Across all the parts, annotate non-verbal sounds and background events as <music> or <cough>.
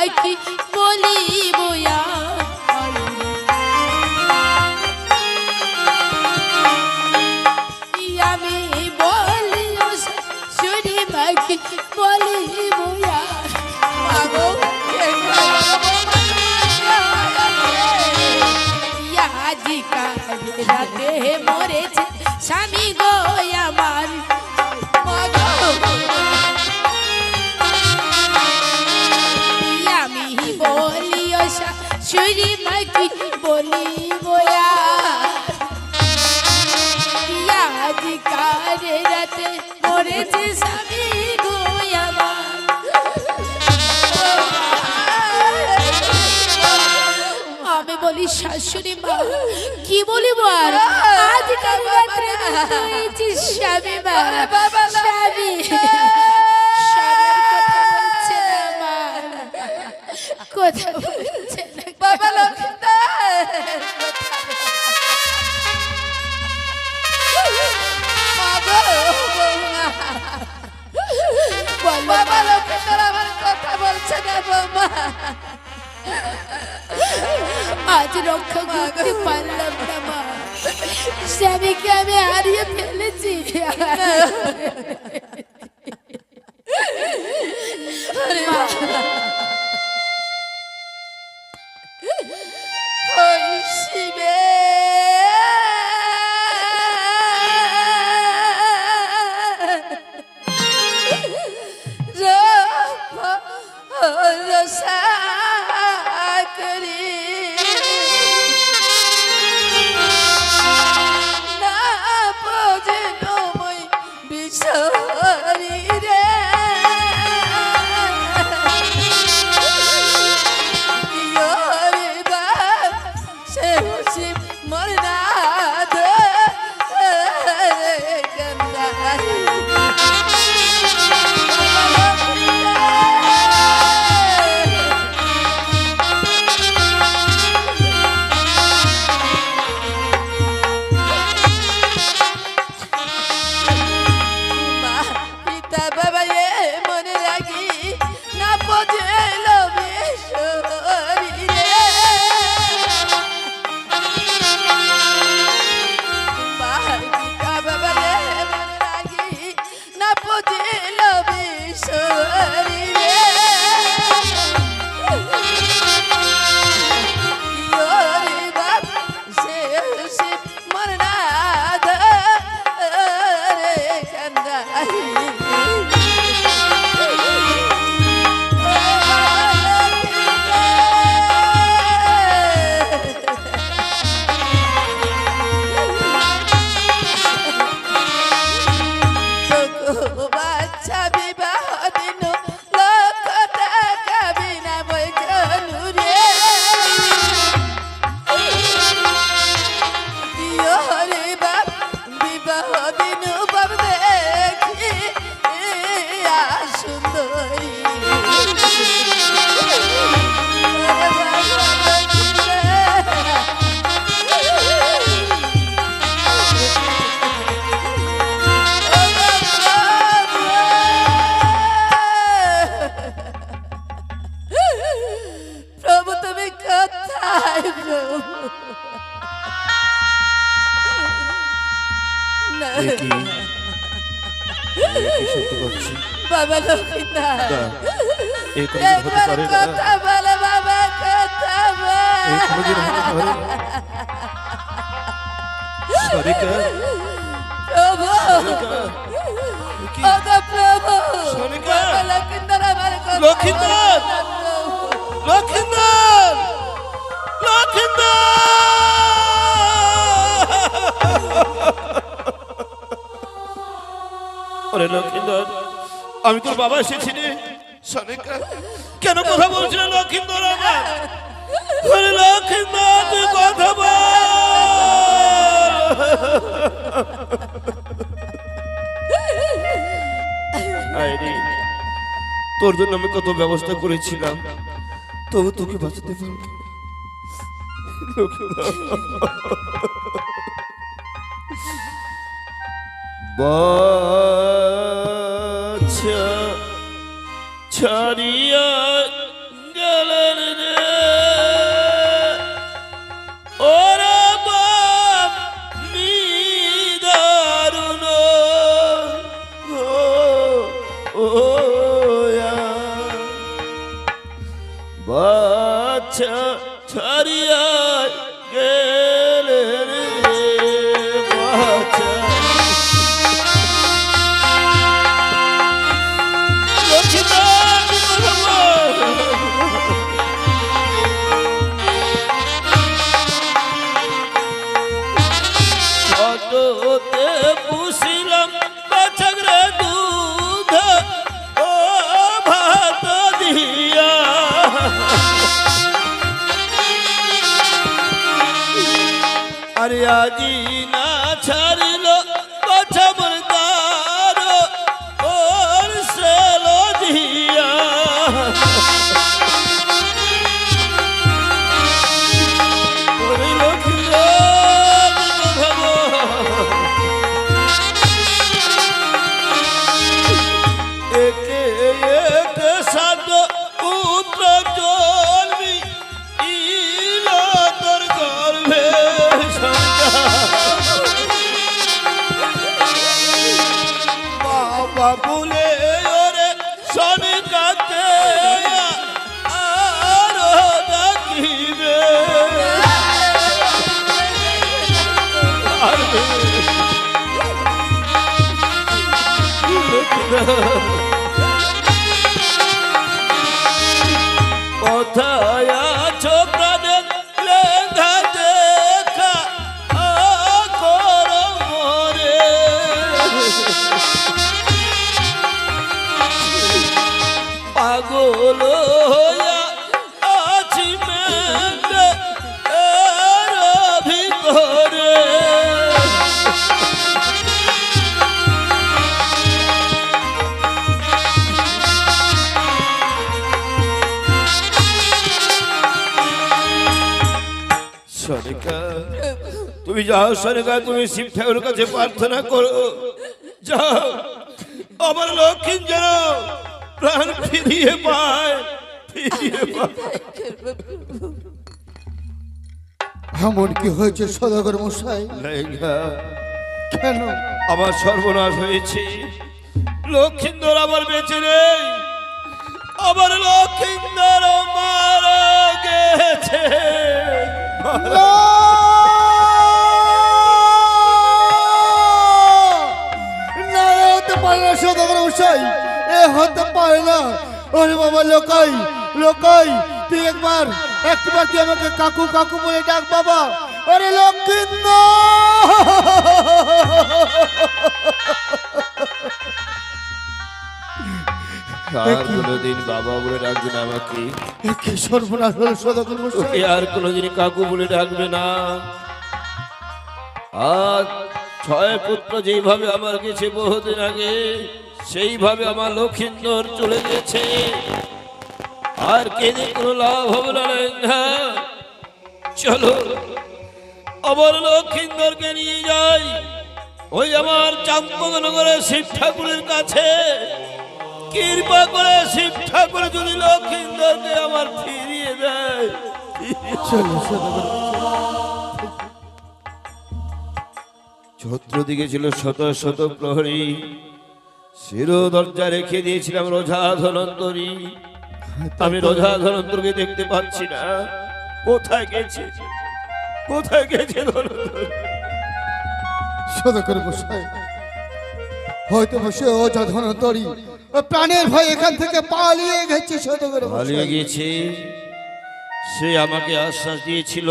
সুরি বাকি সুরি মাকি বলি বয়া। আজিকার রাতে মরেছে স্বামী গো আমার। আমি বলি শাশুড়ি মা কি বলিব আর? আজকাল রাত্রে স্বামী মা। স্বামী কথা বাবা মা। লক্ষিন্দর আমার কথা বলছে না বাবা আজ রক্ষা করতে পারলাম না মা। স্বামীকে আমি হারিয়ে ফেলেছি। মা, ওরে লক্ষিন্দর, আমি তোর বাবা এসেছি রে কেন কথা বলছি না লক্ষিন্দর আমার? ওরে লক্ষিন্দর, তুই কথা বল। তোর জন্য আমি কত ব্যবস্থা করেছিলাম, তবু তোকে বাঁচাতে পারব 뻗쳐 철이여 가라르네 오라밤 미다르노 오야 뻗쳐 철이여 যাও সনিকা তুমি শিব ঠাকুরের কাছে প্রার্থনা করো। যাও আমার লক্ষ্মী যেন প্রাণ ফিরিয়ে পায় ফিরিয়ে পায়। এমন কি হয়েছে সদাগর মশাই? কেন? আমার সর্বনাশ হয়েছে। লক্ষিন্দর আমার বেঁচে নেই। আমার লক্ষিন্দর মারা গেছে। হতে পারে না সদাগর মশাই এ হতে পারে না। ওরে বাবা লোকাই লোকাই তুই একবার একবার তুই আমাকে কাকু কাকু বলে ডাক বাবা। আরে লক্ষ্মীন্দ আর কোনোদিন বাবা বলে ডাকবে না আমাকে। কি সর্বনাশ হলো সদাগর মশাই আর কোনোদিন কাকু বলে ডাকবে না। আর ছয় পুত্র যেইভাবে আমার গেছে বহুদিন আগে, সেইভাবে আমার লক্ষিন্দর চলে গেছে। আর কেঁদে কোনো লাভ হবে না চলো, আমার লক্ষিন্দরকে নিয়ে যাই। ওই আমার চাম্পকনগরের শিব ঠাকুরের কাছে। কৃপা করে শিব ঠাকুর যদি লক্ষিন্দরকে আমার ফিরিয়ে দেয়। চলো। চতুর্দিকে ছিল শত শত প্রহরী। শিরো দরজা রেখে দিয়েছিলাম রোজা ধনন্তরী আমি রোজা ধনন্তরকে দেখতে পাচ্ছি না। কোথায় গেছে? কোথায় গেছে ধনন্তরী হয়তো বসে অজা ধনতরি প্রাণের ভয় এখান থেকে পালিয়ে গেছে সদাগর পালিয়ে গেছে সে আমাকে আশ্বাস দিয়েছিল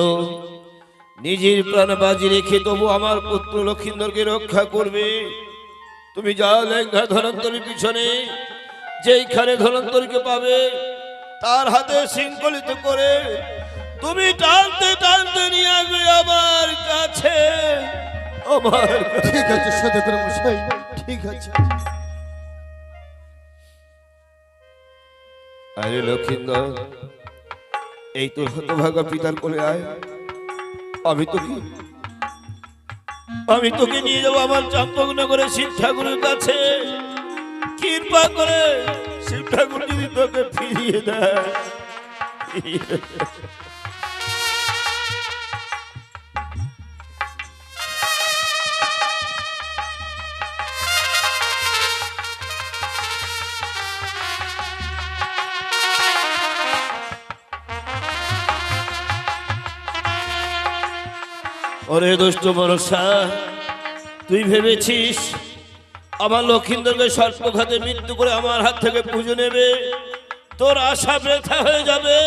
নিজের প্রাণ বাজি রেখে তবু আমার পুত্র লক্ষিন্দরকে রক্ষা করবে। তুমি যাও লেঙ্গা ধনন্তরীর পিছনে যেইখানে ধনন্তরীকে পাবে তার হাতে শৃঙ্খলিত করে তুমি টানতে টানতে নিয়ে আসবে আমার কাছে। আমার ঠিক আছে মশাই ঠিক আছে। আরে লক্ষিন্দর এই তো হতভাগা পিতার কোলে আয়। আমি তোকে আমি তোকে নিয়ে যাব আমার চম্পকনগরে শিব ঠাকুরের কাছে। কৃপা করে শিব ঠাকুর যদি তোকে ফিরিয়ে দেয়। ওরে দুষ্ট ভরসা তুই ভেবেছিস আমার লক্ষিন্দরকে সর্পঘাতে মৃত্যু করে আমার হাত থেকে পুজো নেবে? তোর আশা ব্যথা হয়ে যাবে।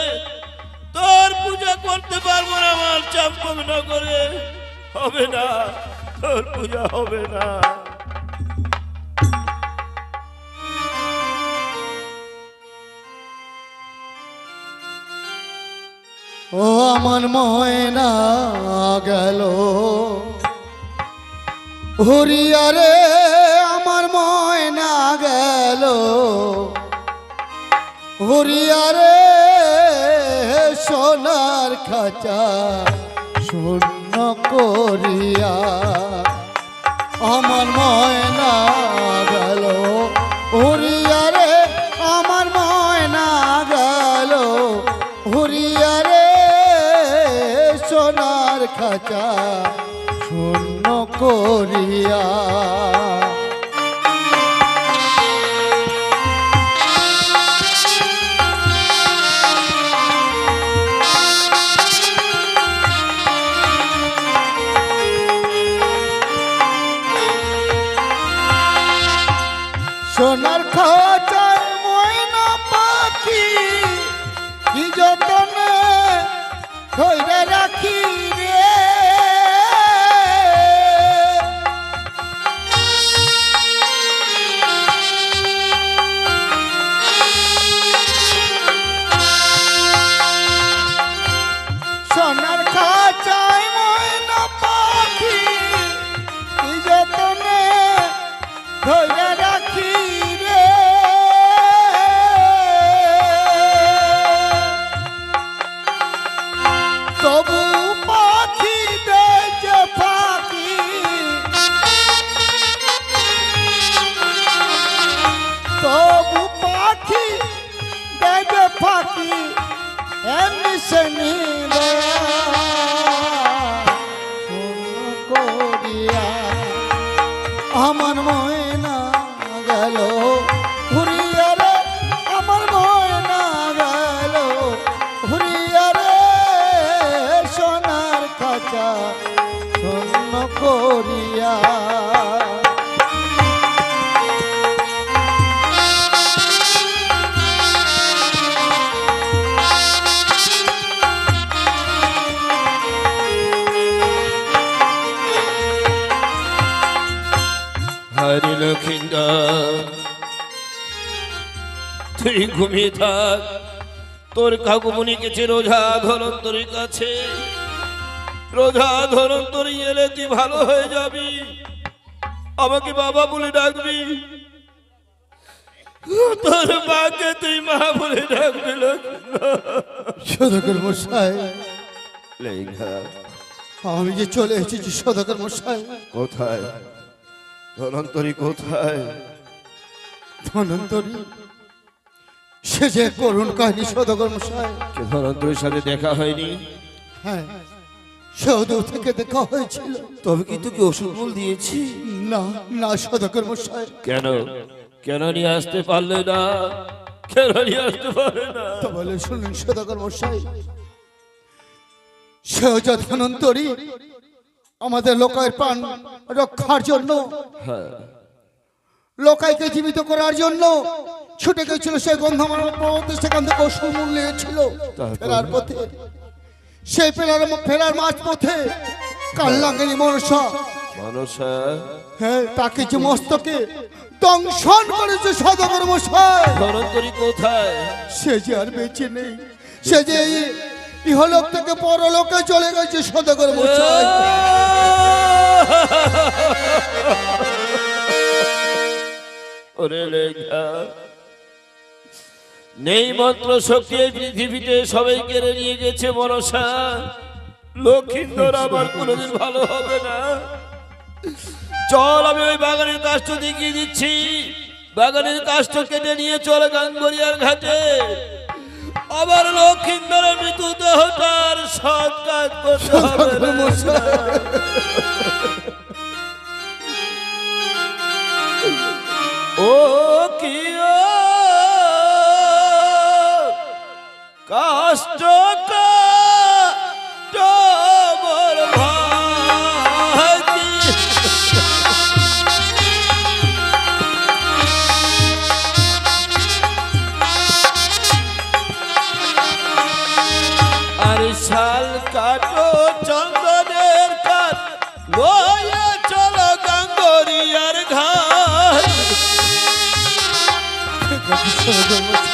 তোর পূজা করতে পারব না আমার চাপ না করে। হবে না, তোর পূজা হবে না। ও আমার ময়না গেল। হরিয়ারে আমার ময়না গেল। হরিয়ারে সোনার খাঁচা শূন্য করিয়া আমার ময়না গেল। করিয়া ঘুমিয়ে থাক। তোর কাকুমনি গেছে রোজা ধরন্তরীর কাছে। রোজা ধরন্তরী এলে তুই ভালো হয়ে যাবি। আমাকে বাবা বলে ডাকবি। তোর মাকে তুই মা বলে ডাকবি সদাকর মশাই। আমি যে চলে এসেছি সদাকর মশাই। কোথায়? ধনন্তরী কোথায়? ধনন্তরী। সে যে করুণ কাহিনী সদাকর মশাই। কে ধনন্তরীর সাথে দেখা হয়নি? হ্যাঁ সৌদূর থেকে দেখা হয়েছিল। তবে কি তোকে ওষুধ বল দিয়েছি? না না সদাকর মশাই। কেন? কেন নিয়ে আসতে পারলে না? কেন নিয়ে আসতে পারলে না? তো বলে শুনলেন সদাকর মশাই। সেও ধনন্তরী আমাদের লোকায় প্রাণ রক্ষার জন্য হ্যাঁ। লোকাইকে জীবিত করার জন্য ছুটে গেছিল সেই গন্ধমার পর্বতে সেখান থেকে ওষুধ মূল্য ছিল ফেরার পথে। সেই ফেরার ফেরার মাঝ পথে কাল্লাঙ্গিনী মনসা। মানসা? হ্যাঁ তাকে যে মস্তকে দংশন করেছে সদগর মশাই। কোথায়? সে যে আর বেঁচে নেই। সে যে ইহলোক থেকে পরলোকে চলে গেছে সদগর মশাই। ওরে লেখা নেই মন্ত্র শক্তি এই পৃথিবীতে সবাই কেড়ে নিয়ে গেছে মনসা লক্ষিন্দর আমার কোনোদিন ভালো হবে না। চল আমি ওই বাগানের কাষ্ট দেখিয়ে দিচ্ছি। বাগানের কাষ্ট কেটে নিয়ে চল গাঙ্গরিয়ার ঘাটে। আবার লক্ষিন্দর মৃত্যু দেহটার সৎ কাজ করতে হবে। ও কি ও কাষ্ট ভাতি আর শাল কাটো চন্দনের কাঠ লয়া চলো গাঙ্গরিয়ার ঘাট। <laughs>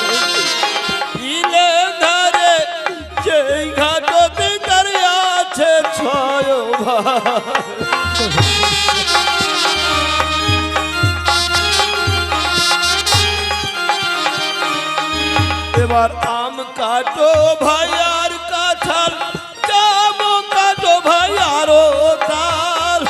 এবার আম কাটো ভাই আর কাঁঠাল জাম কাটো ভাই আরও তাল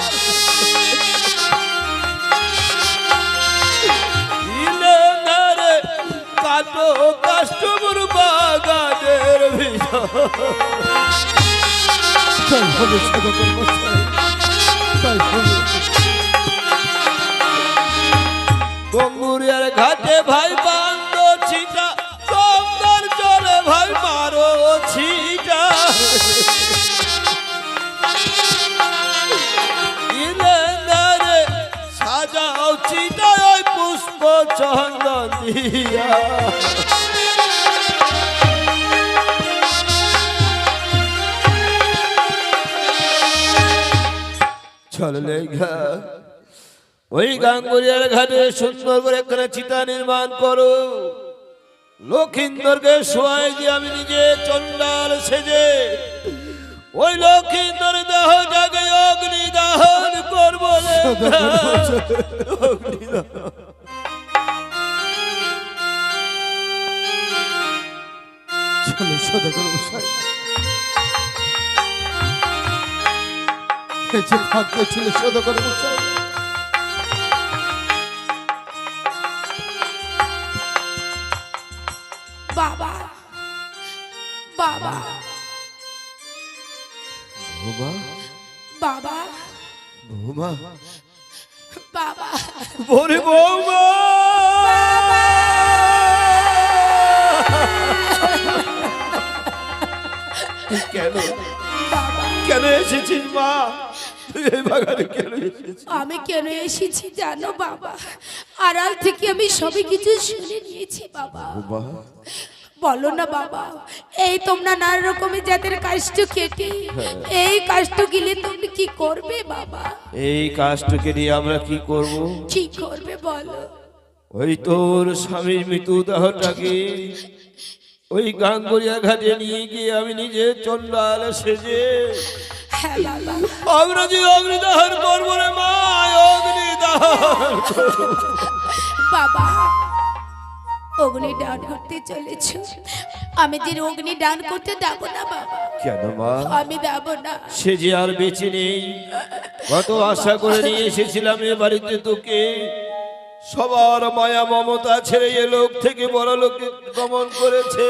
কাটো কাস্টমার বাগানের গঙ্গুরিয়ার ঘাটে ভাই বান্দ ছিটা গঙ্গার জলে ভাই মারো ছিটা। সাজাও ওই পুষ্প চন্দন দিয়া। চলে ওই গাঙ্গুরিয়ার ঘাটে সুন্দর করে এখানে চিতা নির্মাণ করো। লক্ষিন্দরকে শোয়াই দিয়ে আমি নিজে চন্ডাল সেজে, ওই লক্ষিন্দর দেহটাকে অগ্নি দাহন করব। চলো সদাগর যে ভাগ্য ছিল সদাগর মশাই বাবা বাবা। বৌমা? বাবা। বৌমা? বাবা। ওরে বৌমা! তুই কেন বাবা। কেন এসেছিস মা? আমি কেন এসেছি জানো বাবা? আড়াল থেকে আমি সবই কিছু শুনে নিয়েছি বাবা। বলো না বাবা এই তোমরা নানা রকমের জাতের কাষ্ট কেটে এই কাষ্ট গিলে তুমি কি করবে বাবা? এই কাজটাকে নিয়ে আমরা কি করব? কি করবে বলো? ওই তোর স্বামীর মৃত্যু দেহটাকে ওই গাঙ্গুরিয়া ঘাটে নিয়ে গিয়ে আমি নিজে চন্ডাল সেজে যে অগ্নিদাহন করব রে মা অগ্নিদাহন বাবা অগ্নি দান করতে চলেছ। আমি যে অগ্নি দান করতে দেবো না বাবা। কেন মা? আমি দেবো না। সে যে আর বেঁচে নেই। কত আশা করে নিয়ে এসেছিলাম এ বাড়িতে তোকে। সবার মায়া মমতা ছেড়ে এ লোক থেকে বড় লোকে গমন করেছে।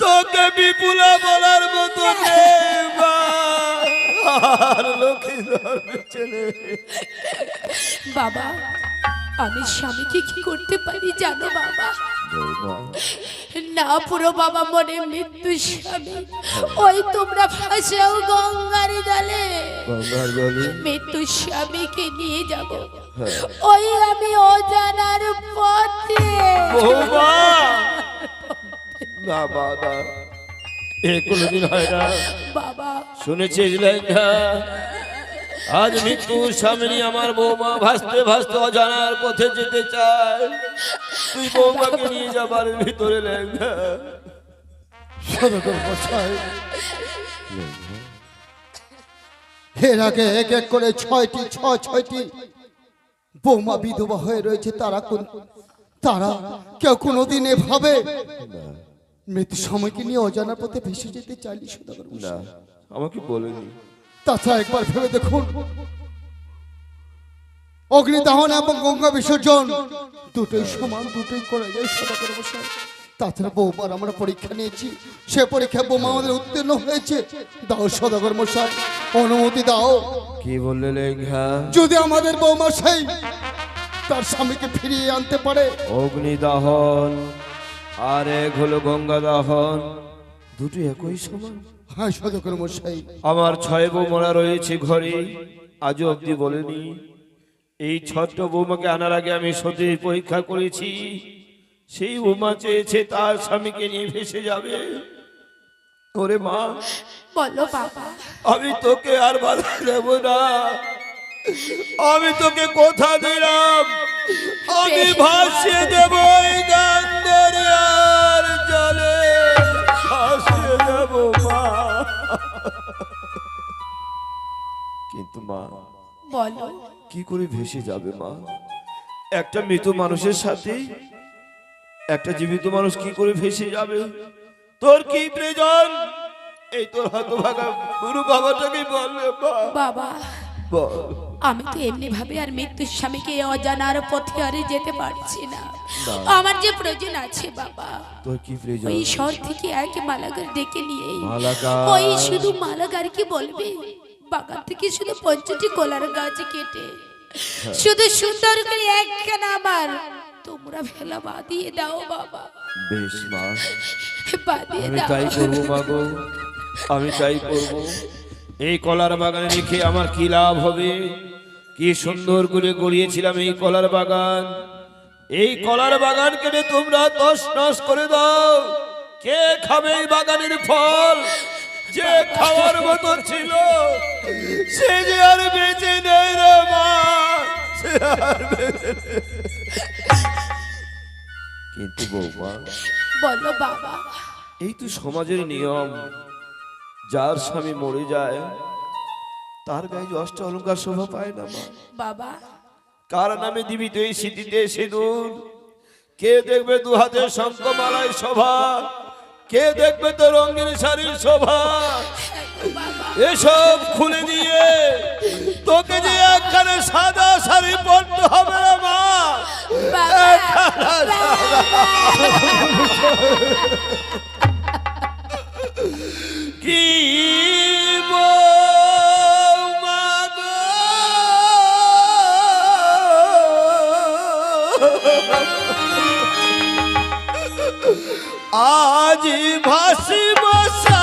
তোকে বিপুলা বলার মতো আর বাবা আমি স্বামীকে কি করতে পারি জানো বাবা? না পুরো বাবা মনে মৃত্যু স্বামী। ওই তোমরা ফাঁসাও গঙ্গার জলে। মৃত্যু স্বামীকে নিয়ে যাব। ওই আমি অজানার পথে। না না। এ কোনোদিন হয় না। বাবা। শুনেছিস লেখা? আজ মৃত্যু সামনে আমার বৌমা ভাসতে ভাসতে অজানার পথে যেতে চায়। তুই বৌমাকে নিয়ে যাবার ভিতরে লেখা। এর আগে এক এক করে ছয়টি ছ ছয়টি বৌমা বিধবা হয়ে রয়েছে তারা কোন তারা কেউ কোনোদিন এভাবে মৃত্যু সময়কে নিয়ে অজানা পথে ভেসে যেতে চাইলি সদাগর আমাকে বলেনি। তাছাড়া একবার ভেবে দেখুন। অগ্নিদাহন এবং গঙ্গা বিসর্জন দুটোই সমান দুটোই করে যায় সদাগর মশাই তাছাড়া বৌমার আমরা পরীক্ষা নিয়েছি সে পরীক্ষায় বোমা আমাদের উত্তীর্ণ হয়েছে। দাও সদাগর মশাই অনুমতি দাও। কি বললে লেঙ্গা যদি আমাদের বৌমা সেই তার স্বামীকে ফিরিয়ে আনতে পারে। অগ্নিদাহন আর এক হলো গঙ্গা দাহন দুটো একই সমান। হ্যাঁ মশাই। আমার ছয় বৌমারা রয়েছে ঘরে আজও অব্দি বলেনি। এই ছোট্ট বৌমাকে আনার আগে আমি সতীর পরীক্ষা করেছি। সেই বৌমা চেয়েছে তার স্বামীকে নিয়ে ভেসে যাবে। ওরে মা বলো বাবা। আমি তোকে আর বাধা দেব না। আমি তোকে কথা দিলাম। আমি ভাসিয়ে দেব। মা। বলো। কি করে ভেসে যাবে মা? একটা মৃত মানুষের সাথে একটা জীবিত মানুষ কি করে ভেসে যাবে? তোর কি প্রয়োজন? এই তোর হতভাগা গুরু বাবাটাকে বললে মা। বাবা আমি তো এমনি ভাবে আর মৃত্যুর স্বামীকে অজানার পথে আরে যেতে পারছি না। আমার যে প্রয়োজন আছে বাবা তোর কি প্রয়োজন? ওই শহর থেকে এক মালাগার ডেকে নিয়ে ওই শুধু মালাগার কি বলবে? বাগান থেকে শুধু পঞ্চটি কলার গাছ কেটে। শুধু সুন্দর করে একখানা আমার তোমরা ভেলা বাঁধিয়ে দাও বাবা। বেশ মা। বাঁধিয়ে দাও। তাই করব মা গো। আমি তাই করব। এই কলার বাগানে রেখে আমার কি লাভ হবে? কি সুন্দর করে গড়িয়েছিলাম এই কলার বাগান। এই কলার বাগান কেটে তোমরা দশ নস করে দাও। কে খাবে এই বাগানের ফল? যে খাওয়ার মতো ছিল সে যে আর বেঁচে নেই রে মা। সে আর বেঁচে কিন্তু বৌমা বলো বাবা। এই তো সমাজের নিয়ম। যার স্বামী মরে যায় তার গায়ে অষ্ট অলঙ্কার শোভা পায় না মা। বাবা। কার নামে দিবি তুই স্মৃতিতে সিঁদুর? কে দেখবে দু হাতে শঙ্কমালায় শোভা? কে দেখবে তো রঙিন শাড়ির শোভা? এসব খুলে দিয়ে তোকে যে একখানে সাদা শাড়ি পরতে হবে না মা। কি আজি ভাসি ভাসা